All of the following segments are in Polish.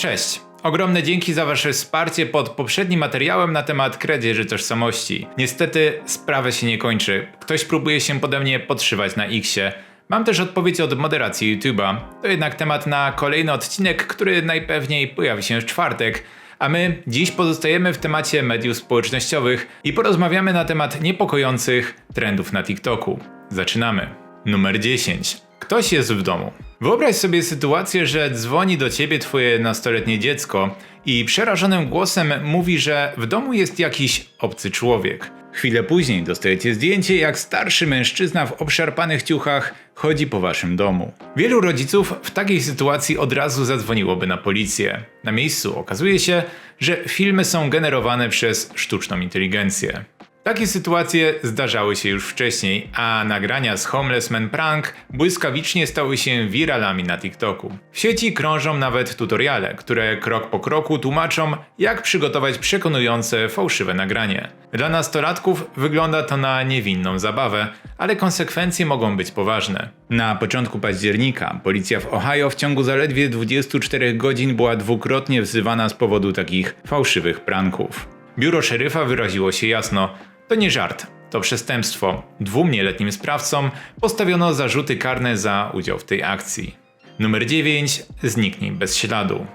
Cześć! Ogromne dzięki za Wasze wsparcie pod poprzednim materiałem na temat kradzieży tożsamości. Niestety sprawa się nie kończy. Ktoś próbuje się pode mnie podszywać na Xie. Mam też odpowiedź od moderacji YouTube'a. To jednak temat na kolejny odcinek, który najpewniej pojawi się w czwartek. A my dziś pozostajemy w temacie mediów społecznościowych i porozmawiamy na temat niepokojących trendów na TikToku. Zaczynamy. Numer 10. Ktoś jest w domu. Wyobraź sobie sytuację, że dzwoni do ciebie twoje nastoletnie dziecko i przerażonym głosem mówi, że w domu jest jakiś obcy człowiek. Chwilę później dostajecie zdjęcie, jak starszy mężczyzna w obszarpanych ciuchach chodzi po waszym domu. Wielu rodziców w takiej sytuacji od razu zadzwoniłoby na policję. Na miejscu okazuje się, że filmy są generowane przez sztuczną inteligencję. Takie sytuacje zdarzały się już wcześniej, a nagrania z Homeless Man Prank błyskawicznie stały się wiralami na TikToku. W sieci krążą nawet tutoriale, które krok po kroku tłumaczą, jak przygotować przekonujące fałszywe nagranie. Dla nastolatków wygląda to na niewinną zabawę, ale konsekwencje mogą być poważne. Na początku października policja w Ohio w ciągu zaledwie 24 godzin była dwukrotnie wzywana z powodu takich fałszywych pranków. Biuro szeryfa wyraziło się jasno, to nie żart, to przestępstwo. Dwóm nieletnim sprawcom postawiono zarzuty karne za udział w tej akcji. Numer 9. Zniknij bez śladu.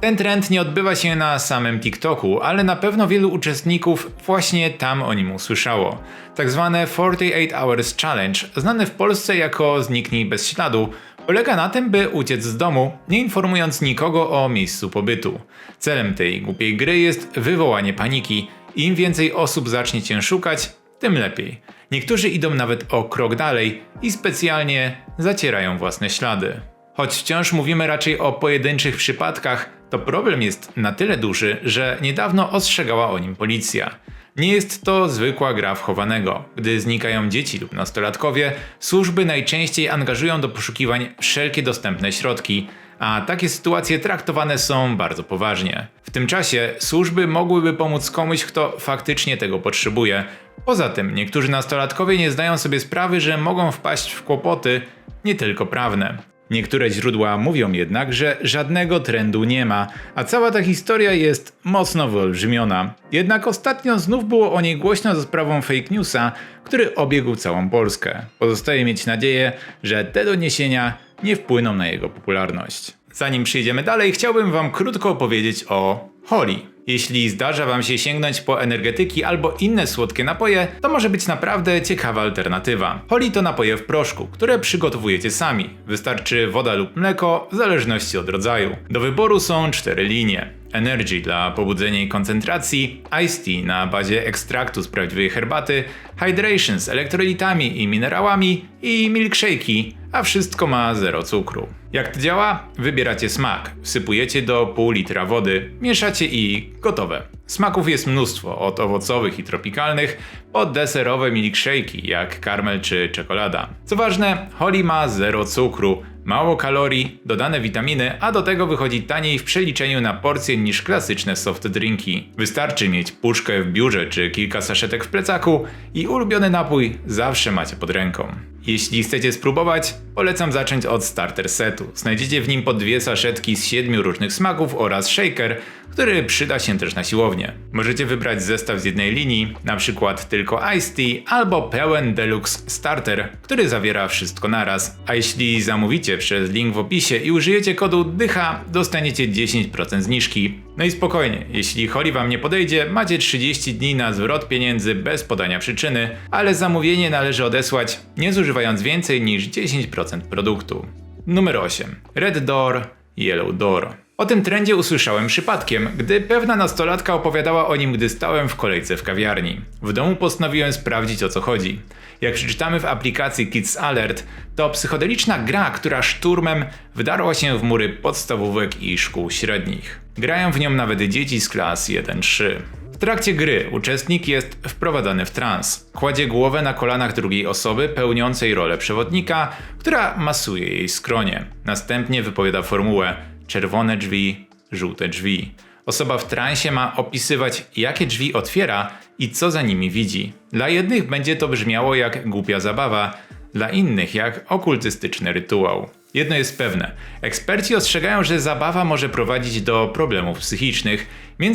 Ten trend nie odbywa się na samym TikToku, ale na pewno wielu uczestników właśnie tam o nim usłyszało. Tak zwane 48 Hours Challenge, znane w Polsce jako Zniknij bez śladu, polega na tym, by uciec z domu, nie informując nikogo o miejscu pobytu. Celem tej głupiej gry jest wywołanie paniki, im więcej osób zacznie cię szukać, tym lepiej. Niektórzy idą nawet o krok dalej i specjalnie zacierają własne ślady. Choć wciąż mówimy raczej o pojedynczych przypadkach, to problem jest na tyle duży, że niedawno ostrzegała o nim policja. Nie jest to zwykła gra wchowanego. Gdy znikają dzieci lub nastolatkowie, służby najczęściej angażują do poszukiwań wszelkie dostępne środki, a takie sytuacje traktowane są bardzo poważnie. W tym czasie służby mogłyby pomóc komuś, kto faktycznie tego potrzebuje. Poza tym, niektórzy nastolatkowie nie zdają sobie sprawy, że mogą wpaść w kłopoty, nie tylko prawne. Niektóre źródła mówią jednak, że żadnego trendu nie ma, a cała ta historia jest mocno wyolbrzymiona. Jednak ostatnio znów było o niej głośno za sprawą fake newsa, który obiegł całą Polskę. Pozostaje mieć nadzieję, że te doniesienia nie wpłyną na jego popularność. Zanim przejdziemy dalej, chciałbym Wam krótko opowiedzieć o Holi. Jeśli zdarza Wam się sięgnąć po energetyki albo inne słodkie napoje, to może być naprawdę ciekawa alternatywa. Holi to napoje w proszku, które przygotowujecie sami. Wystarczy woda lub mleko, w zależności od rodzaju. Do wyboru są cztery linie. Energy dla pobudzenia i koncentracji, Iced Tea na bazie ekstraktu z prawdziwej herbaty, Hydration z elektrolitami i minerałami i milkshake'i, a wszystko ma zero cukru. Jak to działa? Wybieracie smak, wsypujecie do pół litra wody, mieszacie i gotowe. Smaków jest mnóstwo, od owocowych i tropikalnych po deserowe milkshake'i jak karmel czy czekolada. Co ważne, Holly ma zero cukru, mało kalorii, dodane witaminy, a do tego wychodzi taniej w przeliczeniu na porcję niż klasyczne soft drinki. Wystarczy mieć puszkę w biurze czy kilka saszetek w plecaku i ulubiony napój zawsze macie pod ręką. Jeśli chcecie spróbować, polecam zacząć od starter setu. Znajdziecie w nim po dwie saszetki z siedmiu różnych smaków oraz shaker, który przyda się też na siłownię. Możecie wybrać zestaw z jednej linii, na przykład tylko Ice Tea albo pełen Deluxe Starter, który zawiera wszystko naraz. A jeśli zamówicie przez link w opisie i użyjecie kodu DYCHA, dostaniecie 10% zniżki. No i spokojnie, jeśli Holi wam nie podejdzie, macie 30 dni na zwrot pieniędzy bez podania przyczyny, ale zamówienie należy odesłać nie zużywając więcej niż 10% produktu. Numer 8. Red Door, Yellow Door. O tym trendzie usłyszałem przypadkiem, gdy pewna nastolatka opowiadała o nim, gdy stałem w kolejce w kawiarni. W domu postanowiłem sprawdzić o co chodzi. Jak przeczytamy w aplikacji Kids Alert, to psychodeliczna gra, która szturmem wdarła się w mury podstawówek i szkół średnich. Grają w nią nawet dzieci z klas 1-3. W trakcie gry uczestnik jest wprowadzany w trans. Kładzie głowę na kolanach drugiej osoby pełniącej rolę przewodnika, która masuje jej skronie. Następnie wypowiada formułę czerwone drzwi, żółte drzwi. Osoba w transie ma opisywać, jakie drzwi otwiera i co za nimi widzi. Dla jednych będzie to brzmiało jak głupia zabawa, dla innych jak okultystyczny rytuał. Jedno jest pewne. Eksperci ostrzegają, że zabawa może prowadzić do problemów psychicznych,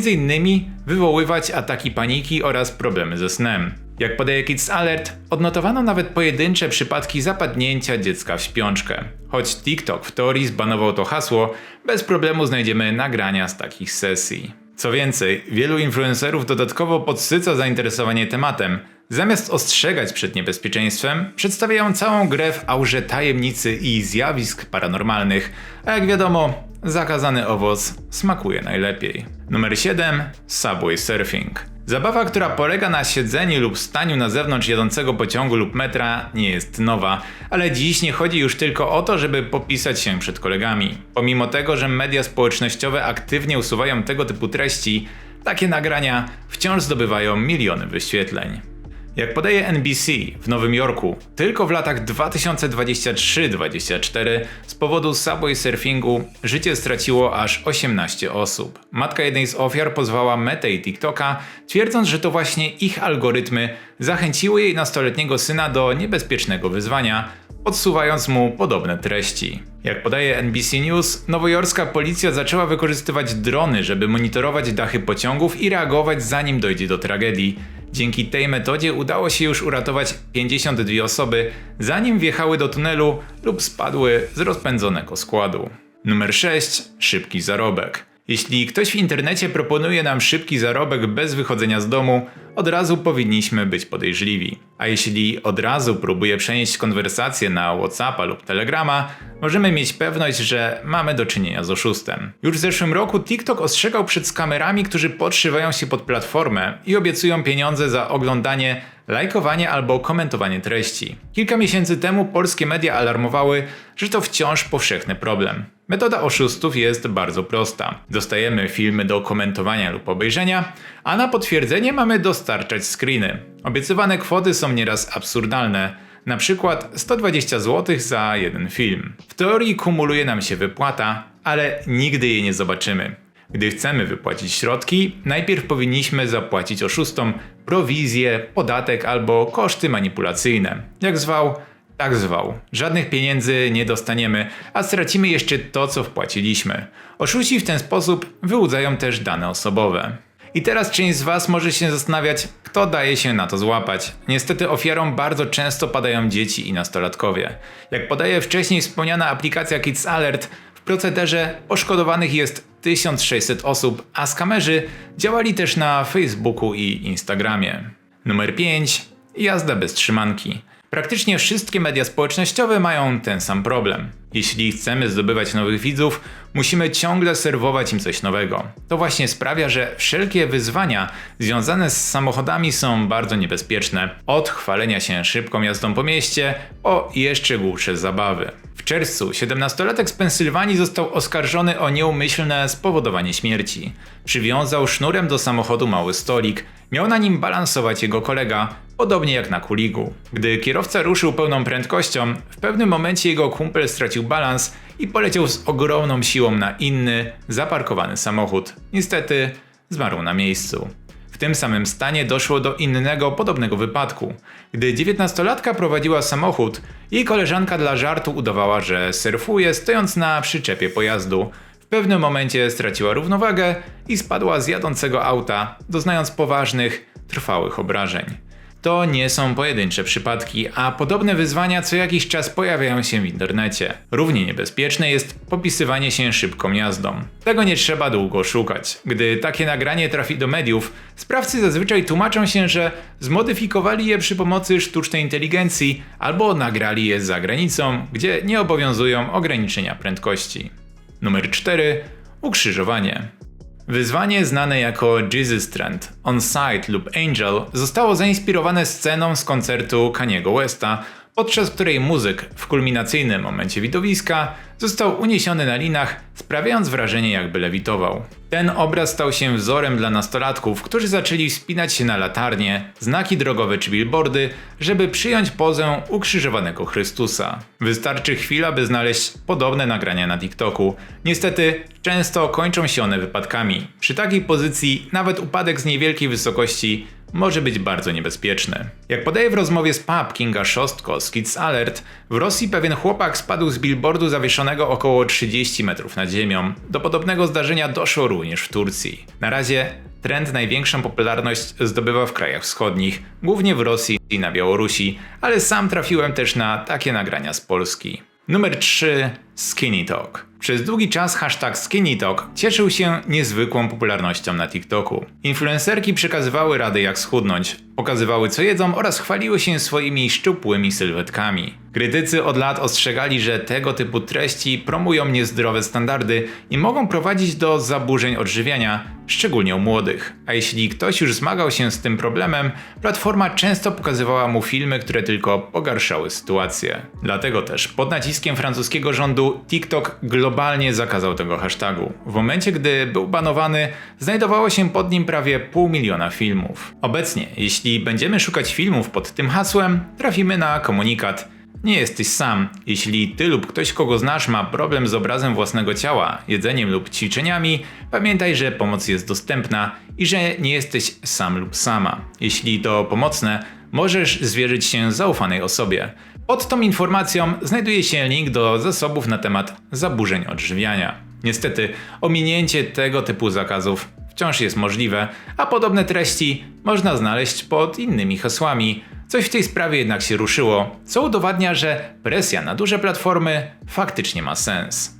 innymi wywoływać ataki paniki oraz problemy ze snem. Jak podaje Kids Alert, odnotowano nawet pojedyncze przypadki zapadnięcia dziecka w śpiączkę. Choć TikTok w teorii zbanował to hasło, bez problemu znajdziemy nagrania z takich sesji. Co więcej, wielu influencerów dodatkowo podsyca zainteresowanie tematem. Zamiast ostrzegać przed niebezpieczeństwem, przedstawiają całą grę w aurze tajemnicy i zjawisk paranormalnych, a jak wiadomo, zakazany owoc smakuje najlepiej. Numer 7. Subway Surfing. Zabawa, która polega na siedzeniu lub staniu na zewnątrz jadącego pociągu lub metra, nie jest nowa, ale dziś nie chodzi już tylko o to, żeby popisać się przed kolegami. Pomimo tego, że media społecznościowe aktywnie usuwają tego typu treści, takie nagrania wciąż zdobywają miliony wyświetleń. Jak podaje NBC, w Nowym Jorku tylko w latach 2023-2024 z powodu subway surfingu życie straciło aż 18 osób. Matka jednej z ofiar pozwała Metę i TikToka, twierdząc, że to właśnie ich algorytmy zachęciły jej nastoletniego syna do niebezpiecznego wyzwania, podsuwając mu podobne treści. Jak podaje NBC News, nowojorska policja zaczęła wykorzystywać drony, żeby monitorować dachy pociągów i reagować zanim dojdzie do tragedii. Dzięki tej metodzie udało się już uratować 52 osoby, zanim wjechały do tunelu lub spadły z rozpędzonego składu. Numer 6. Szybki zarobek. Jeśli ktoś w internecie proponuje nam szybki zarobek bez wychodzenia z domu, od razu powinniśmy być podejrzliwi. A jeśli od razu próbuje przenieść konwersację na WhatsAppa lub Telegrama, możemy mieć pewność, że mamy do czynienia z oszustem. Już w zeszłym roku TikTok ostrzegał przed skamerami, którzy podszywają się pod platformę i obiecują pieniądze za oglądanie, lajkowanie albo komentowanie treści. Kilka miesięcy temu polskie media alarmowały, że to wciąż powszechny problem. Metoda oszustów jest bardzo prosta. Dostajemy filmy do komentowania lub obejrzenia, a na potwierdzenie mamy dostarczać screeny. Obiecywane kwoty są nieraz absurdalne. Na przykład 120 zł za jeden film. W teorii kumuluje nam się wypłata, ale nigdy jej nie zobaczymy. Gdy chcemy wypłacić środki, najpierw powinniśmy zapłacić oszustom prowizję, podatek albo koszty manipulacyjne. Jak zwał, tak zwał. Żadnych pieniędzy nie dostaniemy, a stracimy jeszcze to, co wpłaciliśmy. Oszuści w ten sposób wyłudzają też dane osobowe. I teraz część z Was może się zastanawiać, kto daje się na to złapać. Niestety ofiarą bardzo często padają dzieci i nastolatkowie. Jak podaje wcześniej wspomniana aplikacja Kids Alert, w procederze poszkodowanych jest 1600 osób, a skamerzy działali też na Facebooku i Instagramie. Numer 5. Jazda bez trzymanki. Praktycznie wszystkie media społecznościowe mają ten sam problem. Jeśli chcemy zdobywać nowych widzów, musimy ciągle serwować im coś nowego. To właśnie sprawia, że wszelkie wyzwania związane z samochodami są bardzo niebezpieczne. Od chwalenia się szybką jazdą po mieście, po jeszcze głupsze zabawy. W czerwcu 17-latek z Pensylwanii został oskarżony o nieumyślne spowodowanie śmierci. Przywiązał sznurem do samochodu mały stolik. Miał na nim balansować jego kolega, podobnie jak na kuligu. Gdy kierowca ruszył pełną prędkością, w pewnym momencie jego kumpel stracił balans i poleciał z ogromną siłą na inny, zaparkowany samochód. Niestety zmarł na miejscu. W tym samym stanie doszło do innego podobnego wypadku. Gdy 19-latka prowadziła samochód, jej koleżanka dla żartu udawała, że surfuje stojąc na przyczepie pojazdu. W pewnym momencie straciła równowagę i spadła z jadącego auta, doznając poważnych, trwałych obrażeń. To nie są pojedyncze przypadki, a podobne wyzwania co jakiś czas pojawiają się w internecie. Równie niebezpieczne jest popisywanie się szybką jazdą. Tego nie trzeba długo szukać. Gdy takie nagranie trafi do mediów, sprawcy zazwyczaj tłumaczą się, że zmodyfikowali je przy pomocy sztucznej inteligencji albo nagrali je za granicą, gdzie nie obowiązują ograniczenia prędkości. Numer 4. Ukrzyżowanie. Wyzwanie znane jako Jesus Trend, On Site lub Angel zostało zainspirowane sceną z koncertu Kaniego Westa, podczas której muzyk w kulminacyjnym momencie widowiska został uniesiony na linach, sprawiając wrażenie jakby lewitował. Ten obraz stał się wzorem dla nastolatków, którzy zaczęli wspinać się na latarnie, znaki drogowe czy billboardy, żeby przyjąć pozę ukrzyżowanego Chrystusa. Wystarczy chwila, by znaleźć podobne nagrania na TikToku. Niestety, często kończą się one wypadkami. Przy takiej pozycji nawet upadek z niewielkiej wysokości może być bardzo niebezpieczny. Jak podaje w rozmowie z Pub Kinga Szostko z Kids Alert, w Rosji pewien chłopak spadł z billboardu zawieszonego około 30 metrów nad ziemią. Do podobnego zdarzenia doszło również w Turcji. Na razie trend największą popularność zdobywa w krajach wschodnich, głównie w Rosji i na Białorusi, ale sam trafiłem też na takie nagrania z Polski. Numer 3 Skinny Talk. Przez długi czas hashtag Skinny Talk cieszył się niezwykłą popularnością na TikToku. Influencerki przekazywały rady jak schudnąć, pokazywały co jedzą oraz chwaliły się swoimi szczupłymi sylwetkami. Krytycy od lat ostrzegali, że tego typu treści promują niezdrowe standardy i mogą prowadzić do zaburzeń odżywiania, szczególnie u młodych. A jeśli ktoś już zmagał się z tym problemem, platforma często pokazywała mu filmy, które tylko pogarszały sytuację. Dlatego też pod naciskiem francuskiego rządu TikTok globalnie zakazał tego hashtagu. W momencie, gdy był banowany, znajdowało się pod nim prawie pół miliona filmów. Obecnie, jeśli będziemy szukać filmów pod tym hasłem, trafimy na komunikat nie jesteś sam. Jeśli ty lub ktoś, kogo znasz, ma problem z obrazem własnego ciała, jedzeniem lub ćwiczeniami, pamiętaj, że pomoc jest dostępna i że nie jesteś sam lub sama. Jeśli to pomocne, możesz zwierzyć się zaufanej osobie. Pod tą informacją znajduje się link do zasobów na temat zaburzeń odżywiania. Niestety, ominięcie tego typu zakazów wciąż jest możliwe, a podobne treści można znaleźć pod innymi hasłami. Coś w tej sprawie jednak się ruszyło, co udowadnia, że presja na duże platformy faktycznie ma sens.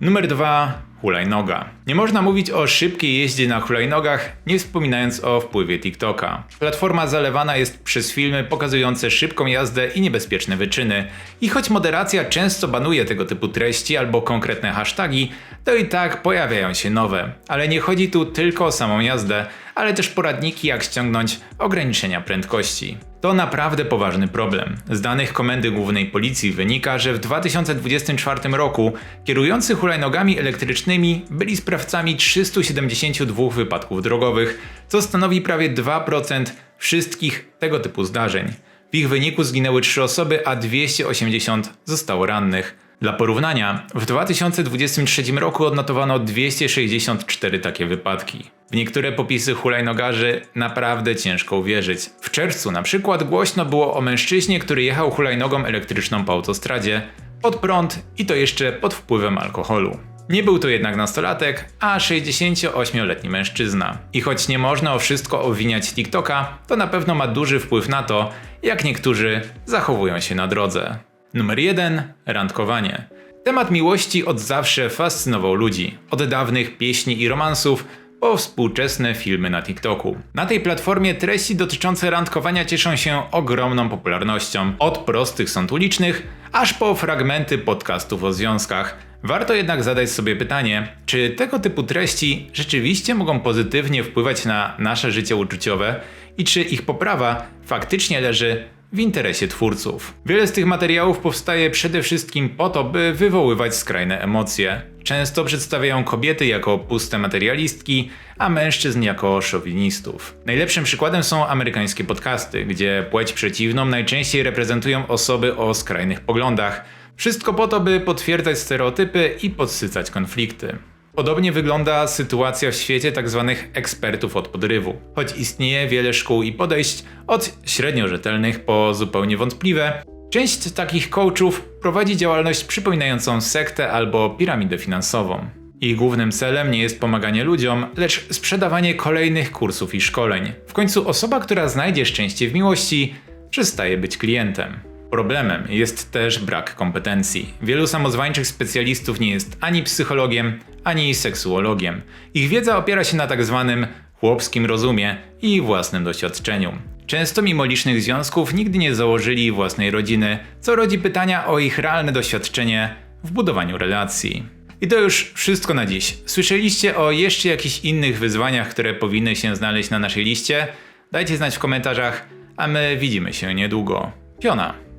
Numer 2. Hulajnoga. Nie można mówić o szybkiej jeździe na hulajnogach, nie wspominając o wpływie TikToka. Platforma zalewana jest przez filmy pokazujące szybką jazdę i niebezpieczne wyczyny. I choć moderacja często banuje tego typu treści albo konkretne hasztagi, to i tak pojawiają się nowe. Ale nie chodzi tu tylko o samą jazdę, ale też poradniki jak ściągnąć ograniczenia prędkości. To naprawdę poważny problem. Z danych Komendy Głównej Policji wynika, że w 2024 roku kierujący hulajnogami elektrycznymi byli sprawcami 372 wypadków drogowych, co stanowi prawie 2% wszystkich tego typu zdarzeń. W ich wyniku zginęły 3 osoby, a 280 zostało rannych. Dla porównania, w 2023 roku odnotowano 264 takie wypadki. W niektóre popisy hulajnogarzy naprawdę ciężko uwierzyć. W czerwcu na przykład głośno było o mężczyźnie, który jechał hulajnogą elektryczną po autostradzie, pod prąd i to jeszcze pod wpływem alkoholu. Nie był to jednak nastolatek, a 68-letni mężczyzna. I choć nie można o wszystko obwiniać TikToka, to na pewno ma duży wpływ na to, jak niektórzy zachowują się na drodze. Numer 1. Randkowanie. Temat miłości od zawsze fascynował ludzi. Od dawnych pieśni i romansów po współczesne filmy na TikToku. Na tej platformie treści dotyczące randkowania cieszą się ogromną popularnością. Od prostych sąd ulicznych, aż po fragmenty podcastów o związkach. Warto jednak zadać sobie pytanie, czy tego typu treści rzeczywiście mogą pozytywnie wpływać na nasze życie uczuciowe i czy ich poprawa faktycznie leży w interesie twórców. Wiele z tych materiałów powstaje przede wszystkim po to, by wywoływać skrajne emocje. Często przedstawiają kobiety jako puste materialistki, a mężczyzn jako szowinistów. Najlepszym przykładem są amerykańskie podcasty, gdzie płeć przeciwną najczęściej reprezentują osoby o skrajnych poglądach. Wszystko po to, by potwierdzać stereotypy i podsycać konflikty. Podobnie wygląda sytuacja w świecie tzw. Tak ekspertów od podrywu. Choć istnieje wiele szkół i podejść, od średnio rzetelnych po zupełnie wątpliwe, część takich coachów prowadzi działalność przypominającą sektę albo piramidę finansową. Ich głównym celem nie jest pomaganie ludziom, lecz sprzedawanie kolejnych kursów i szkoleń. W końcu osoba, która znajdzie szczęście w miłości, przestaje być klientem. Problemem jest też brak kompetencji. Wielu samozwańczych specjalistów nie jest ani psychologiem, ani seksuologiem. Ich wiedza opiera się na tak zwanym chłopskim rozumie i własnym doświadczeniu. Często mimo licznych związków nigdy nie założyli własnej rodziny, co rodzi pytania o ich realne doświadczenie w budowaniu relacji. I to już wszystko na dziś. Słyszeliście o jeszcze jakichś innych wyzwaniach, które powinny się znaleźć na naszej liście? Dajcie znać w komentarzach, a my widzimy się niedługo. Piona.